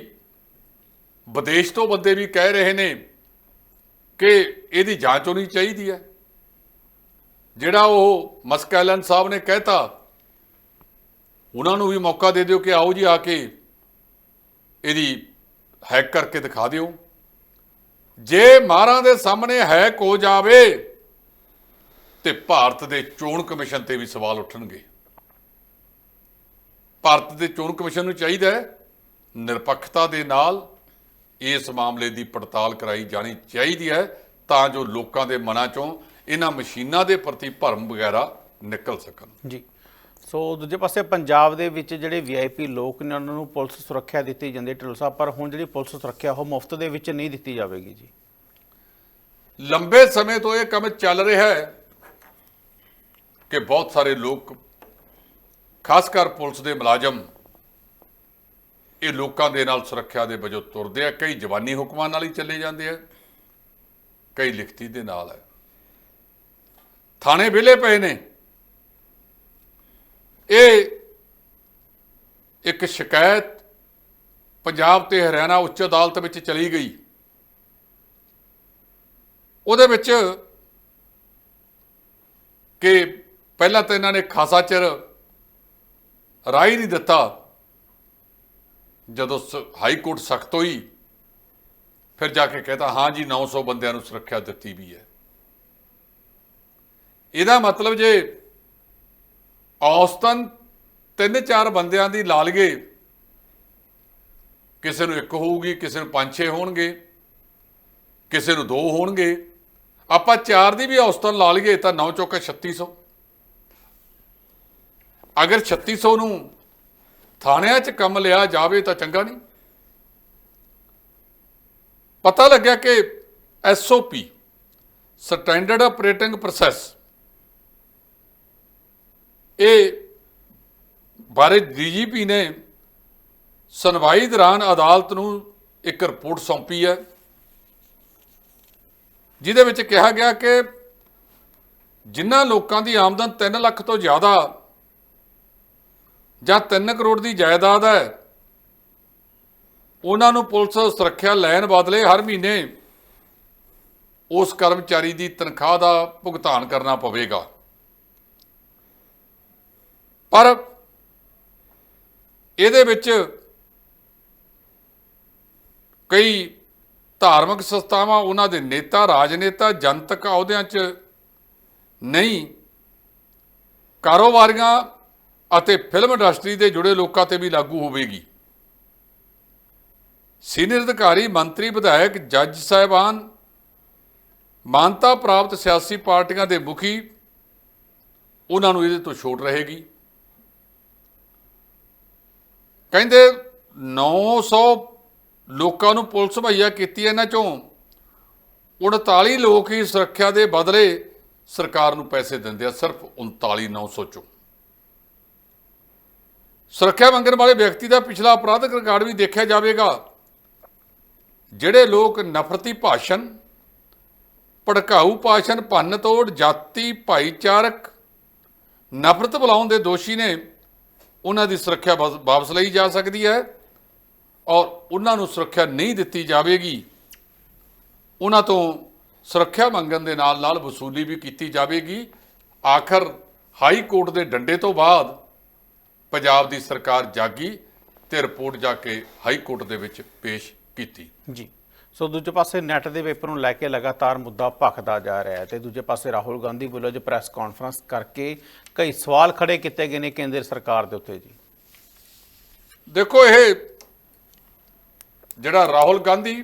ਵਿਦੇਸ਼ ਤੋਂ ਬੰਦੇ ਵੀ ਕਹਿ ਰਹੇ ਨੇ ਕਿ ਇਹਦੀ ਜਾਂਚ ਹੋਣੀ ਚਾਹੀਦੀ ਹੈ। ਜਿਹੜਾ ਉਹ ਮਸਕੈਲਨ ਸਾਹਿਬ ਨੇ ਕਹਿਤਾ, ਉਹਨਾਂ ਨੂੰ ਵੀ ਮੌਕਾ ਦੇ ਦਿਓ ਕਿ ਆਓ ਜੀ ਆ ਕੇ ਇਹਦੀ ਹੈਕ ਕਰਕੇ ਦਿਖਾ ਦਿਓ। ਜੇ ਮਾਰਾਂ ਦੇ ਸਾਹਮਣੇ ਹੈਕ ਹੋ ਜਾਵੇ ਤੇ ਭਾਰਤ ਦੇ ਚੋਣ ਕਮਿਸ਼ਨ ਤੇ ਵੀ ਸਵਾਲ ਉੱਠਣਗੇ। ਭਾਰਤ ਦੇ ਚੋਣ ਕਮਿਸ਼ਨ ਨੂੰ ਚਾਹੀਦਾ ਹੈ ਨਿਰਪੱਖਤਾ ਦੇ ਨਾਲ ਇਸ ਮਾਮਲੇ ਦੀ ਪੜਤਾਲ ਕਰਾਈ ਜਾਣੀ ਚਾਹੀਦੀ ਹੈ ਤਾਂ ਜੋ ਲੋਕਾਂ ਦੇ ਮਨਾਂ ਚੋਂ ਇਹਨਾਂ ਮਸ਼ੀਨਾਂ ਦੇ ਪ੍ਰਤੀ ਭਰਮ ਵਗੈਰਾ ਨਿਕਲ ਸਕਣ। ਜੀ। ਸੋ ਦੂਜੇ ਪਾਸੇ ਪੰਜਾਬ ਦੇ ਵਿੱਚ ਜਿਹੜੇ ਵੀਆਈਪੀ ਲੋਕ ਨੇ ਉਹਨਾਂ ਨੂੰ ਪੁਲਿਸ ਸੁਰੱਖਿਆ ਦਿੱਤੀ ਜਾਂਦੀ ਢਿੱਲੋਂ ਸਾਹਿਬ ਪਰ ਹੁਣ ਜਿਹੜੀ ਪੁਲਿਸ ਸੁਰੱਖਿਆ ਉਹ ਮੁਫਤ ਦੇ ਵਿੱਚ ਨਹੀਂ ਦਿੱਤੀ ਜਾਵੇਗੀ ਜੀ। ਲੰਬੇ ਸਮੇਂ ਤੋਂ ਇਹ ਕੰਮ ਚੱਲ ਰਿਹਾ ਹੈ ਕਿ ਬਹੁਤ ਸਾਰੇ ਲੋਕ ਖਾਸ ਕਰ ਪੁਲਿਸ ਦੇ ਮੁਲਾਜ਼ਮ ਇਹ ਲੋਕਾਂ ਦੇ ਨਾਲ ਸੁਰੱਖਿਆ ਦੇ ਵਜੋਂ ਤੁਰਦੇ ਆ। ਕਈ ਜਵਾਨੀ ਹੁਕਮਾਂ ਨਾਲ ਹੀ ਚੱਲੇ ਜਾਂਦੇ ਆ ਕਈ ਲਿਖਤੀ ਦੇ ਨਾਲ ਹੈ। ਥਾਣੇ ਵਿਲੇ ਪਏ ਨੇ। ਇਹ ਇੱਕ ਸ਼ਿਕਾਇਤ ਪੰਜਾਬ ਤੇ ਹਰਿਆਣਾ ਉੱਚ ਅਦਾਲਤ ਵਿੱਚ ਚਲੀ ਗਈ। ਉਹਦੇ ਵਿੱਚ ਕਿ ਪਹਿਲਾਂ ਤਾਂ ਇਹਨਾਂ ਨੇ ਖਾਸਾ ਚਿਰ ਰਾਈ ਨਹੀਂ ਦਿੱਤਾ। ਜਦੋਂ ਸ- ਹਾਈ ਕੋਰਟ ਸਖਤ ਹੋਈ, ਫਿਰ ਜਾ ਕੇ ਕਹਤਾ, ਹਾਂ ਜੀ 900 ਬੰਦਿਆਂ ਨੂੰ ਸੁਰੱਖਿਆ ਦਿੱਤੀ ਵੀ ਹੈ। ਇਹਦਾ ਮਤਲਬ ਜੇ ਔਸਤਨ ਤਿੰਨ ਚਾਰ ਬੰਦਿਆਂ ਦੀ ਲਾ ਲਈਏ ਕਿਸੇ ਨੂੰ ਇੱਕ ਹੋਊਗੀ, ਕਿਸੇ ਨੂੰ ਪੰਜ ਛੇ ਹੋਣਗੇ, ਕਿਸੇ ਨੂੰ ਦੋ ਹੋਣਗੇ, ਆਪਾਂ ਚਾਰ ਦੀ ਵੀ ਔਸਤਨ ਲਾ ਲਈਏ ਤਾਂ 9 ਚੌਕੇ 3600 ਅਗਰ 3600 ਨੂੰ ਥਾਣਿਆਂ 'ਚ ਕੰਮ ਲਿਆ ਜਾਵੇ ਤਾਂ ਚੰਗਾ ਨਹੀਂ। ਪਤਾ ਲੱਗਿਆ ਕਿ ਐਸਓਪੀ ਸਟੈਂਡਰਡ ਆਪਰੇਟਿੰਗ ਪ੍ਰੋਸੈਸ ਇਹ ਬਾਰੇ ਡੀਜੀਪੀ ਨੇ ਸੁਣਵਾਈ ਦੌਰਾਨ ਅਦਾਲਤ ਨੂੰ ਇੱਕ ਰਿਪੋਰਟ ਸੌਂਪੀ ਹੈ, ਜਿਹਦੇ ਵਿੱਚ ਕਿਹਾ ਗਿਆ ਕਿ ਜਿਨ੍ਹਾਂ ਲੋਕਾਂ ਦੀ ਆਮਦਨ 3 ਲੱਖ ਤੋਂ ਜ਼ਿਆਦਾ ਜਾਂ 3 ਕਰੋੜ ਦੀ ਜਾਇਦਾਦ ਹੈ, ਉਹਨਾਂ ਨੂੰ ਪੁਲਿਸ ਸੁਰੱਖਿਆ ਲੈਣ ਬਦਲੇ ਹਰ ਮਹੀਨੇ ਉਸ ਕਰਮਚਾਰੀ ਦੀ ਤਨਖਾਹ ਦਾ ਭੁਗਤਾਨ ਕਰਨਾ ਪਵੇਗਾ। ਪਰ ਇਹਦੇ ਵਿੱਚ ਕਈ ਧਾਰਮਿਕ ਸੰਸਥਾਵਾਂ, ਉਹਨਾਂ ਦੇ ਨੇਤਾ, ਰਾਜਨੇਤਾ, ਜਨਤਕ ਅਹੁਦਿਆਂ 'ਚ ਨਹੀਂ। ਕਾਰੋਬਾਰੀਆਂ ਅਤੇ ਫਿਲਮ ਇੰਡਸਟਰੀ ਦੇ ਜੁੜੇ ਲੋਕਾਂ ਤੇ ਵੀ ਲਾਗੂ ਹੋਵੇਗੀ। ਸੀਨੀਅਰ ਅਧਿਕਾਰੀ, ਮੰਤਰੀ, ਵਿਧਾਇਕ, ਜੱਜ ਸਾਹਿਬਾਨ, ਮਾਨਤਾ ਪ੍ਰਾਪਤ ਸਿਆਸੀ ਪਾਰਟੀਆਂ ਦੇ ਮੁਖੀ, ਉਹਨਾਂ ਨੂੰ ਇਹਦੇ ਤੋਂ ਛੋਟ ਰਹੇਗੀ। ਕਹਿੰਦੇ 900 ਲੋਕਾਂ ਨੂੰ ਪੁਲਿਸ ਮੁਹੱਈਆ ਕੀਤੀ ਇਹਨਾਂ ਚੋਂ। 39 ਲੋਕ ਹੀ ਸੁਰੱਖਿਆ ਦੇ ਬਦਲੇ ਸਰਕਾਰ ਨੂੰ ਪੈਸੇ ਦਿੰਦੇ ਆ, ਸਿਰਫ 39900 ਚੋਂ। ਸੁਰੱਖਿਆ ਮੰਗਣ ਵਾਲੇ ਵਿਅਕਤੀ ਦਾ ਪਿਛਲਾ ਅਪਰਾਧਿਕ ਰਿਕਾਰਡ ਵੀ ਦੇਖਿਆ ਜਾਵੇਗਾ। ਜਿਹੜੇ ਲੋਕ ਨਫ਼ਰਤੀ ਭਾਸ਼ਣ, ਭੜਕਾਊ ਭਾਸ਼ਣ, ਭੰਨ ਤੋੜ, ਜਾਤੀ ਭਾਈਚਾਰਕ, ਨਫ਼ਰਤ ਬੁਲਾਉਣ ਦੇ ਦੋਸ਼ੀ ਨੇ ਉਹਨਾਂ ਦੀ ਸੁਰੱਖਿਆ ਵਾਪਸ ਵਾਪਸ ਲਈ ਜਾ ਸਕਦੀ ਹੈ ਔਰ ਉਹਨਾਂ ਨੂੰ ਸੁਰੱਖਿਆ ਨਹੀਂ ਦਿੱਤੀ ਜਾਵੇਗੀ। ਉਹਨਾਂ ਤੋਂ ਸੁਰੱਖਿਆ ਮੰਗਣ ਦੇ ਨਾਲ ਨਾਲ ਵਸੂਲੀ ਵੀ ਕੀਤੀ ਜਾਵੇਗੀ। ਆਖਰ ਹਾਈ ਕੋਰਟ ਦੇ ਡੰਡੇ ਤੋਂ ਬਾਅਦ ਪੰਜਾਬ ਦੀ ਸਰਕਾਰ ਜਾਗੀ ਤੇ ਰਿਪੋਰਟ ਜਾ ਕੇ ਹਾਈ ਕੋਰਟ ਦੇ ਵਿੱਚ ਪੇਸ਼ ਕੀਤੀ। ਜੀ। ਸੋ ਦੂਜੇ ਪਾਸੇ ਨੈਟ ਦੇ ਪੇਪਰ ਨੂੰ ਲੈ ਕੇ ਲਗਾਤਾਰ ਮੁੱਦਾ ਭਖਦਾ ਜਾ ਰਿਹਾ ਹੈ ਤੇ ਦੂਜੇ ਪਾਸੇ ਰਾਹੁਲ ਗਾਂਧੀ ਵੱਲੋਂ ਅੱਜ ਪ੍ਰੈਸ ਕਾਨਫਰੰਸ ਕਰਕੇ ਕਈ ਸਵਾਲ ਖੜੇ ਕੀਤੇ ਗਏ ਨੇ ਕੇਂਦਰ ਸਰਕਾਰ ਦੇ ਉੱਤੇ ਜੀ। ਦੇਖੋ, ਇਹ ਜਿਹੜਾ ਰਾਹੁਲ ਗਾਂਧੀ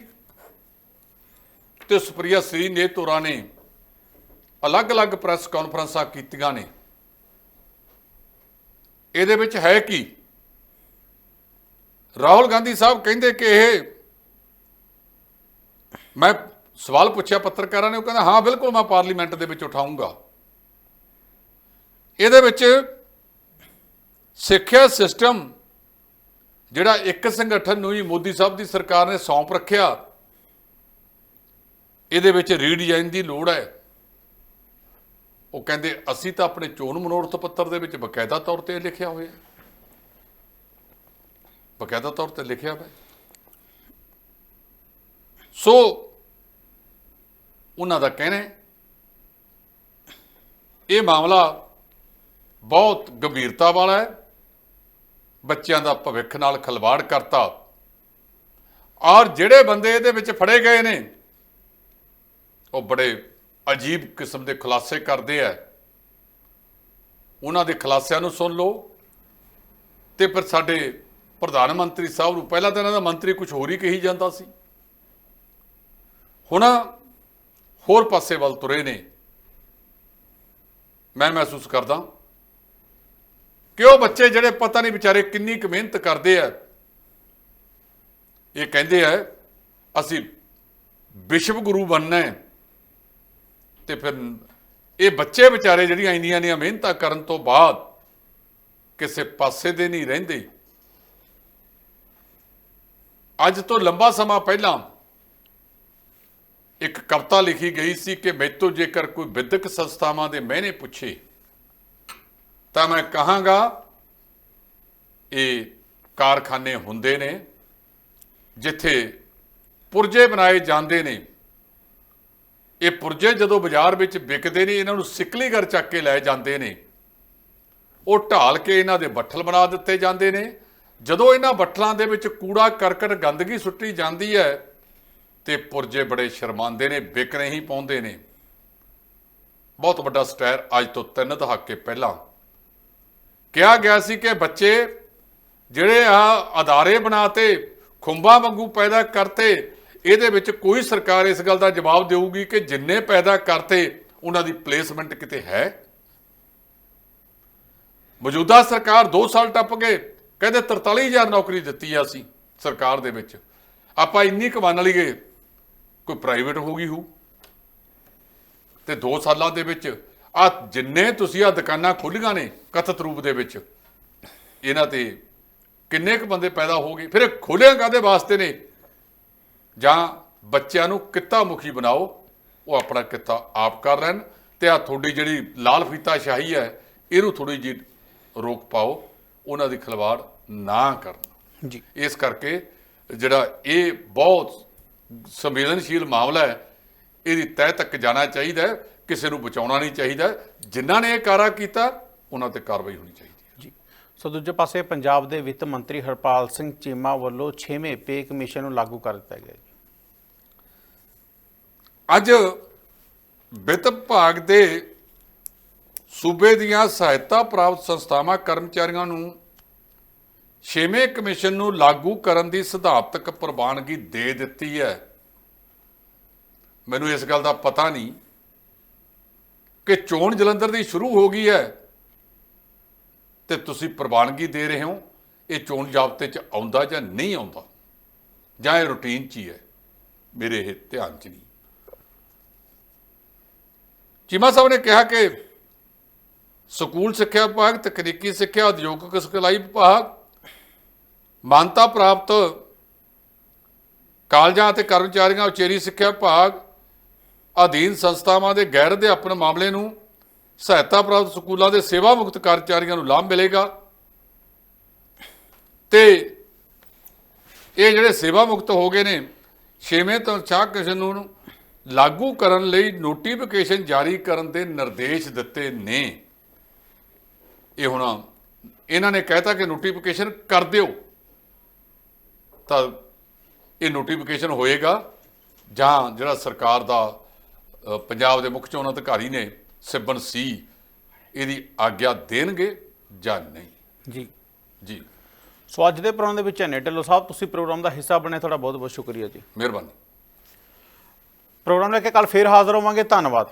ਤੇ ਸੁਪ੍ਰਿਆ ਸ੍ਰੀ ਨੇਤੋਰਾ ਨੇ ਅਲੱਗ-ਅਲੱਗ ਪ੍ਰੈਸ ਕਾਨਫਰੰਸਾਂ ਕੀਤੀਆਂ ਨੇ। ਇਹਦੇ ਵਿੱਚ ਹੈ ਕੀ? ਰਾਹੁਲ ਗਾਂਧੀ ਸਾਹਿਬ ਕਹਿੰਦੇ ਕਿ ਇਹ ਮੈਂ ਸਵਾਲ ਪੁੱਛਿਆ ਪੱਤਰਕਾਰਾਂ ਨੇ, ਉਹ ਕਹਿੰਦਾ, ਹਾਂ, ਬਿਲਕੁਲ ਮੈਂ ਪਾਰਲੀਮੈਂਟ ਦੇ ਵਿੱਚ ਉਠਾਉਂਗਾ ਇਹਦੇ ਵਿੱਚ ਸਿੱਖਿਆ ਸਿਸਟਮ, ਜਿਹੜਾ ਇੱਕ ਸੰਗਠਨ ਨੂੰ ਹੀ ਮੋਦੀ ਸਾਹਿਬ ਦੀ ਸਰਕਾਰ ਨੇ ਸੌਂਪ ਰੱਖਿਆ, ਇਹਦੇ ਵਿੱਚ ਰੀਡਿਜ਼ਾਈਨ ਦੀ ਲੋੜ ਹੈ। ਉਹ ਕਹਿੰਦੇ, ਅਸੀਂ ਤਾਂ ਆਪਣੇ ਚੋਣ ਮਨੋਰਥ ਪੱਤਰ ਦੇ ਵਿੱਚ ਬਕਾਇਦਾ ਤੌਰ ਤੇ ਲਿਖਿਆ ਹੋਇਆ ਹੈ। ਬਕਾਇਦਾ ਤੌਰ ਤੇ ਲਿਖਿਆ ਹੋਇਆ ਸੋ ਉਹਨਾਂ ਦਾ ਕਹਿਣਾ ਹੈ, ਇਹ ਮਾਮਲਾ ਬਹੁਤ ਗੰਭੀਰਤਾ ਵਾਲਾ ਹੈ। ਬੱਚਿਆਂ ਦਾ ਭਵਿੱਖ ਨਾਲ ਖਲਵਾੜ ਕਰਤਾ। ਔਰ ਜਿਹੜੇ ਬੰਦੇ ਇਹਦੇ ਵਿੱਚ ਫੜੇ ਗਏ ਨੇ ਉਹ ਬੜੇ ਅਜੀਬ ਕਿਸਮ ਦੇ ਖੁਲਾਸੇ ਕਰਦੇ ਆ। ਉਹਨਾਂ ਦੇ ਖੁਲਾਸਿਆਂ ਨੂੰ ਸੁਣ ਲਓ। ਤੇ ਫਿਰ ਸਾਡੇ ਪ੍ਰਧਾਨ ਮੰਤਰੀ ਸਾਹਿਬ ਨੂੰ ਪਹਿਲਾਂ ਤਾਂ ਇਹਨਾਂ ਦਾ ਮੰਤਰੀ ਕੁਝ ਹੋਰ ਹੀ ਕਹੀ ਜਾਂਦਾ ਸੀ। ਹੁਣ ਹੋਰ ਪਾਸੇ ਵੱਲ ਤੁਰੇ ਨੇ। ਮੈਂ ਮਹਿਸੂਸ ਕਰਦਾ ਕਿ ਉਹ ਬੱਚੇ ਜਿਹੜੇ ਪਤਾ ਨਹੀਂ ਵਿਚਾਰੇ ਕਿੰਨੀ ਕੁ ਮਿਹਨਤ ਕਰਦੇ ਆ, ਇਹ ਕਹਿੰਦੇ ਆ, ਅਸੀਂ ਵਿਸ਼ਵ ਗੁਰੂ ਬਣਨਾ ਹੈ ਤੇ ਫਿਰ ਇਹ ਬੱਚੇ ਵਿਚਾਰੇ ਜਿਹੜੀਆਂ ਇੰਨੀਆਂ ਨੀਆਂ ਮਿਹਨਤਾਂ ਕਰਨ ਤੋਂ ਬਾਅਦ ਕਿਸੇ ਪਾਸੇ ਦੇ ਨਹੀਂ ਰਹਿੰਦੇ। ਅੱਜ ਤੋਂ ਲੰਬਾ ਸਮਾਂ ਪਹਿਲਾਂ ਇੱਕ ਕਵਿਤਾ ਲਿਖੀ ਗਈ ਸੀ ਕਿ ਮੈਤੋਂ ਜੇਕਰ ਕੋਈ ਵਿਦਿਅਕ ਸੰਸਥਾਵਾਂ ਦੇ ਮਹਿਨੇ ਪੁੱਛੇ, ਤਾਂ ਮੈਂ ਕਹਾਂਗਾ, ਇਹ ਕਾਰਖਾਨੇ ਹੁੰਦੇ ਨੇ, ਜਿੱਥੇ ਪੁਰਜੇ ਬਣਾਏ ਜਾਂਦੇ ਨੇ। ਇਹ ਪੁਰਜੇ ਜਦੋਂ ਬਾਜ਼ਾਰ ਵਿੱਚ ਵਿਕਦੇ ਨੇ, ਇਹਨਾਂ ਨੂੰ ਸਿਕਲੀਗਰ ਚੱਕ ਕੇ ਲੈ ਜਾਂਦੇ ਨੇ। ਉਹ ਢਾਲ ਕੇ ਇਹਨਾਂ ਦੇ ਬੱਠਲ ਬਣਾ ਦਿੱਤੇ ਜਾਂਦੇ ਨੇ। ਜਦੋਂ ਇਹਨਾਂ ਬੱਠਲਾਂ ਦੇ ਵਿੱਚ ਕੂੜਾ ਕਰਕਟ ਗੰਦਗੀ ਸੁੱਟੀ ਜਾਂਦੀ ਹੈ ਤੇ ਪੁਰਜੇ ਬੜੇ ਸ਼ਰਮਾਂਦੇ ਨੇ ਵਿਕ ਹੀ ਪਾਉਂਦੇ ਨੇ। ਬਹੁਤ ਵੱਡਾ ਸਟਾਇਰ ਅੱਜ ਤੋਂ ਤਿੰਨ ਦਹਾਕੇ ਪਹਿਲਾਂ। ਕਿਹਾ ਗਿਆ ਸੀ ਕਿ ਬੱਚੇ ਜਿਹੜੇ ਆ ਅਦਾਰੇ ਬਣਾਤੇ ਖੁੰਬਾਂ ਵਾਂਗੂ ਪੈਦਾ ਕਰਤੇ, ਇਹਦੇ ਵਿੱਚ ਕੋਈ ਸਰਕਾਰ ਇਸ ਗੱਲ ਦਾ ਜਵਾਬ ਦੇਊਗੀ ਕਿ ਜਿੰਨੇ ਪੈਦਾ ਕਰਤੇ, ਉਹਨਾਂ ਦੀ ਪਲੇਸਮੈਂਟ ਕਿਤੇ ਹੈ? ਮੌਜੂਦਾ ਸਰਕਾਰ 2 ਸਾਲ ਟੱਪ ਗਏ, ਕਹਿੰਦੇ 43000 ਨੌਕਰੀ ਦਿੱਤੀ ਆ ਅਸੀਂ ਸਰਕਾਰ ਦੇ ਵਿੱਚ। ਆਪਾਂ ਇੰਨੀ ਕੁ ਮੰਨ ਲਈਏ ਕੋਈ ਪ੍ਰਾਈਵੇਟ ਹੋ ਗਈ ਹੋ ਤੇ 2 ਸਾਲਾਂ ਦੇ ਵਿੱਚ ਆ ਜਿੰਨੇ ਤੁਸੀਂ ਆ ਦੁਕਾਨਾਂ ਖੁੱਲੀਆਂ ਨੇ ਕਥਿਤ ਰੂਪ ਦੇ ਵਿੱਚ ਇਹਨਾਂ ਤੇ ਕਿੰਨੇ ਕੁ ਬੰਦੇ ਪੈਦਾ ਹੋ ਗਏ? ਫਿਰ ਇਹ ਖੋਲਿਆ ਕਾਦੇ ਵਾਸਤੇ ਨੇ? ਜਾਂ ਬੱਚਿਆਂ ਨੂੰ ਕਿੱਤਾ ਮੁਖੀ ਬਣਾਓ ਉਹ ਆਪਣਾ ਕਿੱਤਾ ਆਪ ਕਰ ਲੈਣ ਤੇ ਆ ਤੁਹਾਡੀ ਜਿਹੜੀ ਲਾਲ ਫੀਤਾ ਸ਼ਾਹੀ ਹੈ ਇਹਨੂੰ ਥੋੜੀ ਜੀ ਰੋਕ ਪਾਓ ਉਹਨਾਂ ਦੀ ਖਿਲਵਾੜ ਨਾ ਕਰਨ। ਜੀ। ਇਸ ਕਰਕੇ ਜਿਹੜਾ ਇਹ ਬਹੁਤ ਸੰਵੇਦਨਸ਼ੀਲ ਮਾਮਲਾ ਹੈ। ਇਹਦੀ ਤਹਿ ਤੱਕ ਜਾਣਾ ਚਾਹੀਦਾ ਹੈ। ਕਿਸੇ ਨੂੰ ਬਚਾਉਣਾ ਨਹੀਂ ਚਾਹੀਦਾ। ਜਿਨ੍ਹਾਂ ਨੇ ਇਹ ਕਾਰਾ ਕੀਤਾ ਉਹਨਾਂ ਤੇ ਕਾਰਵਾਈ ਹੋਣੀ ਚਾਹੀਦੀ ਹੈ। ਜੀ। ਸੋ ਦੂਜੇ ਪਾਸੇ ਪੰਜਾਬ ਦੇ ਵਿੱਤ ਮੰਤਰੀ ਹਰਪਾਲ ਸਿੰਘ ਚੀਮਾ ਵੱਲੋਂ 6ਵੇਂ ਪੇ ਕਮਿਸ਼ਨ ਨੂੰ ਲਾਗੂ ਕਰ ਦਿੱਤਾ ਗਿਆ ਜੀ। ਅੱਜ ਵਿੱਤ ਵਿਭਾਗ ਦੇ ਸੂਬੇ ਦੀਆਂ ਸਹਾਇਤਾ ਪ੍ਰਾਪਤ ਸੰਸਥਾਵਾਂ ਕਰਮਚਾਰੀਆਂ ਨੂੰ ਛੇਵੇਂ ਕਮਿਸ਼ਨ ਨੂੰ ਲਾਗੂ ਕਰਨ ਦੀ ਸਿਧਾਂਤਕ ਪ੍ਰਵਾਨਗੀ ਦੇ ਦਿੱਤੀ ਹੈ। ਮੈਨੂੰ ਇਸ ਗੱਲ ਦਾ ਪਤਾ ਨਹੀਂ ਕਿ ਚੋਣ ਜਲੰਧਰ ਦੀ ਸ਼ੁਰੂ ਹੋ ਗਈ ਹੈ ਤੇ ਤੁਸੀਂ ਪ੍ਰਵਾਨਗੀ ਦੇ ਰਹੇ ਹੋ, ਇਹ ਚੋਣ ਜਾਬਤੇ 'ਚ ਆਉਂਦਾ ਜਾਂ ਨਹੀਂ ਆਉਂਦਾ? ਜਾਂ ਇਹ ਰੁਟੀਨ 'ਚ ਹੀ ਹੈ? ਮੇਰੇ ਇਹ ਧਿਆਨ 'ਚ ਨਹੀਂ। ਚੀਮਾ ਸਾਹਿਬ ਨੇ ਕਿਹਾ ਕਿ ਸਕੂਲ ਸਿੱਖਿਆ ਵਿਭਾਗ, ਤਕਨੀਕੀ ਸਿੱਖਿਆ, ਉਦਯੋਗਿਕ ਸਿਖਲਾਈ ਵਿਭਾਗ ਮਾਨਤਾ ਪ੍ਰਾਪਤ ਕਾਲਜਾਂ ਅਤੇ ਕਰਮਚਾਰੀਆਂ ਉਚੇਰੀ ਸਿੱਖਿਆ ਵਿਭਾਗ ਅਧੀਨ ਸੰਸਥਾਵਾਂ ਦੇ ਗੈਰ ਅਧਿਆਪਨ ਮਾਮਲੇ ਨੂੰ ਸਹਾਇਤਾ ਪ੍ਰਾਪਤ ਸਕੂਲਾਂ ਦੇ ਸੇਵਾ ਮੁਕਤ ਕਰਮਚਾਰੀਆਂ ਨੂੰ ਲਾਭ ਮਿਲੇਗਾ। ਤੇ ਇਹ ਜਿਹੜੇ ਸੇਵਾ ਮੁਕਤ ਹੋ ਗਏ ਨੇ, ਛੇਵੇਂ ਤੋਂ ਚਾਹ ਨੂੰ ਲਾਗੂ ਕਰਨ ਲਈ ਨੋਟੀਫਿਕੇਸ਼ਨ ਜਾਰੀ ਕਰਨ ਦੇ ਨਿਰਦੇਸ਼ ਦਿੱਤੇ ਨੇ। ਇਹ ਹੁਣ ਇਹਨਾਂ ਨੇ ਕਹਿਤਾ ਕਿ ਨੋਟੀਫਿਕੇਸ਼ਨ ਕਰ ਦਿਓ। ਤਾਂ ਇਹ ਨੋਟੀਫਿਕੇਸ਼ਨ ਹੋਏਗਾ ਜਾਂ ਜਿਹੜਾ ਸਰਕਾਰ ਦਾ ਪੰਜਾਬ ਦੇ ਮੁੱਖ ਚੋਣ ਅਧਿਕਾਰੀ ਨੇ ਸਿਬਨ ਸੀ ਇਹਦੀ ਆਗਿਆ ਦੇਣਗੇ ਜਾਂ ਨਹੀਂ? ਜੀ। ਜੀ। ਸੋ ਅੱਜ ਦੇ ਪ੍ਰੋਗਰਾਮ ਦੇ ਵਿੱਚ ਐਨੇ ਢਿੱਲੋਂ ਸਾਹਿਬ ਤੁਸੀਂ ਪ੍ਰੋਗਰਾਮ ਦਾ ਹਿੱਸਾ ਬਣੇ ਤੁਹਾਡਾ ਬਹੁਤ ਬਹੁਤ ਸ਼ੁਕਰੀਆ ਜੀ। ਮਿਹਰਬਾਨੀ। ਪ੍ਰੋਗਰਾਮ ਲੈ ਕੇ ਕੱਲ ਫੇਰ ਹਾਜ਼ਰ ਹੋਵਾਂਗੇ ਧੰਨਵਾਦ।